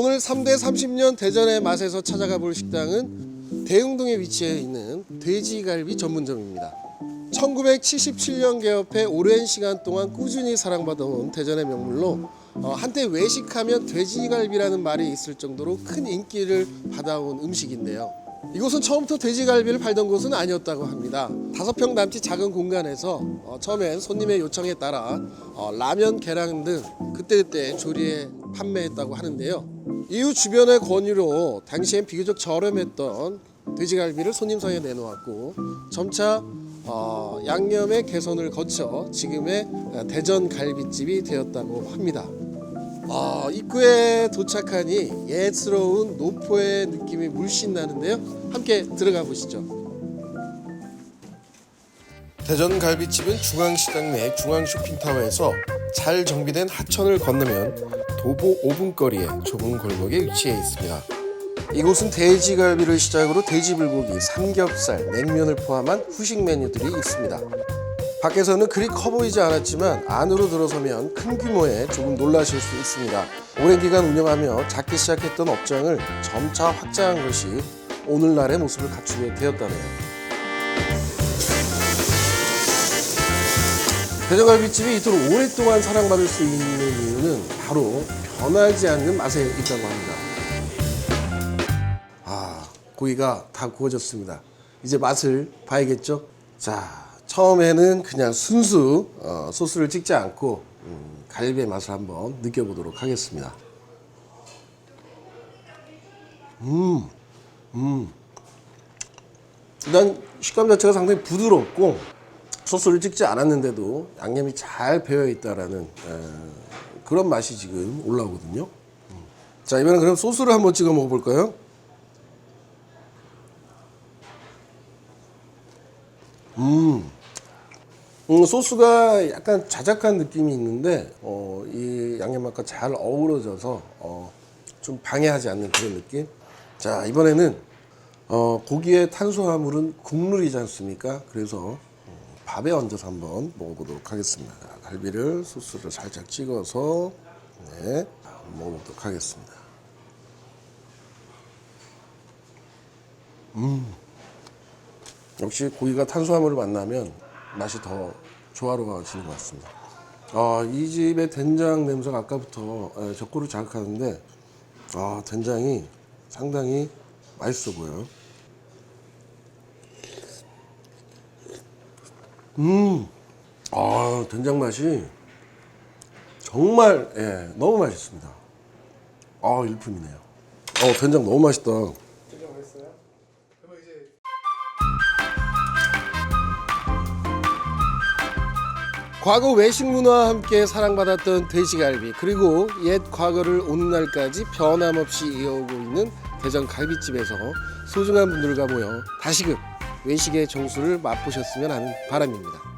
오늘 3대 30년 대전의 맛에서 찾아가 볼 식당은 대흥동에 위치해 있는 돼지갈비 전문점입니다. 1977년 개업해 오랜 시간 동안 꾸준히 사랑받아온 대전의 명물로 어, 한때 외식하면 돼지갈비라는 말이 있을 정도로 큰 인기를 받아온 음식인데요. 이곳은 처음부터 돼지갈비를 팔던 곳은 아니었다고 합니다. 다섯 평 남짓 작은 공간에서 어, 처음엔 손님의 요청에 따라 어, 라면, 계란 등 그때그때 조리해 판매했다고 하는데요. 이후 주변의 권유로 당시엔 비교적 저렴했던 돼지갈비를 손님상에 내놓았고 점차 어, 양념의 개선을 거쳐 지금의 대전 갈비집이 되었다고 합니다. 어, 입구에 도착하니 예스러운 노포의 느낌이 물씬 나는데요. 함께 들어가 보시죠. 대전 갈비집은 중앙시장 내 중앙쇼핑타워에서 잘 정비된 하천을 건너면 도보 5분 거리의 좁은 골목에 위치해 있습니다. 이곳은 돼지갈비를 시작으로 돼지불고기, 삼겹살, 냉면을 포함한 후식 메뉴들이 있습니다. 밖에서는 그리 커 보이지 않았지만 안으로 들어서면 큰 규모에 조금 놀라실 수 있습니다. 오랜 기간 운영하며 작게 시작했던 업장을 점차 확장한 것이 오늘날의 모습을 갖추게 되었다네요. 대전갈비집이 이토록 오랫동안 사랑받을 수 있는 이유는 바로 변하지 않는 맛에 있다고 합니다. 아, 고기가 다 구워졌습니다. 이제 맛을 봐야겠죠? 자, 처음에는 그냥 순수 어, 소스를 찍지 않고 음, 갈비의 맛을 한번 느껴보도록 하겠습니다. 음, 음. 일단 식감 자체가 상당히 부드럽고 소스를 찍지 않았는데도 양념이 잘 배어 있다라는 에, 그런 맛이 지금 올라오거든요. 음. 자 이번엔 그럼 소스를 한번 찍어 먹어볼까요? 음, 음, 소스가 약간 자작한 느낌이 있는데 어, 이 양념 맛과 잘 어우러져서 어, 좀 방해하지 않는 그런 느낌. 자 이번에는 어, 고기의 탄수화물은 국물이지 않습니까? 그래서 어, 밥에 얹어서 한번 먹어보도록 하겠습니다. 갈비를 소스를 살짝 찍어서 네, 먹어보도록 하겠습니다. 역시 고기가 탄수화물을 만나면 맛이 더 조화로워지는 것 같습니다. 아, 이 집의 된장 냄새가 아까부터 에, 젓고를 자극하는데 아, 된장이 상당히 맛있어 보여요. 음, 아, 된장 맛이 정말 예, 너무 맛있습니다. 아, 일품이네요. 어, 된장 너무 맛있다. 과거 외식 문화와 함께 사랑받았던 돼지갈비 그리고 옛 과거를 오늘날까지 변함없이 이어오고 있는 대전 갈비집에서 소중한 분들과 모여 다시금 외식의 정수를 맛보셨으면 하는 바람입니다.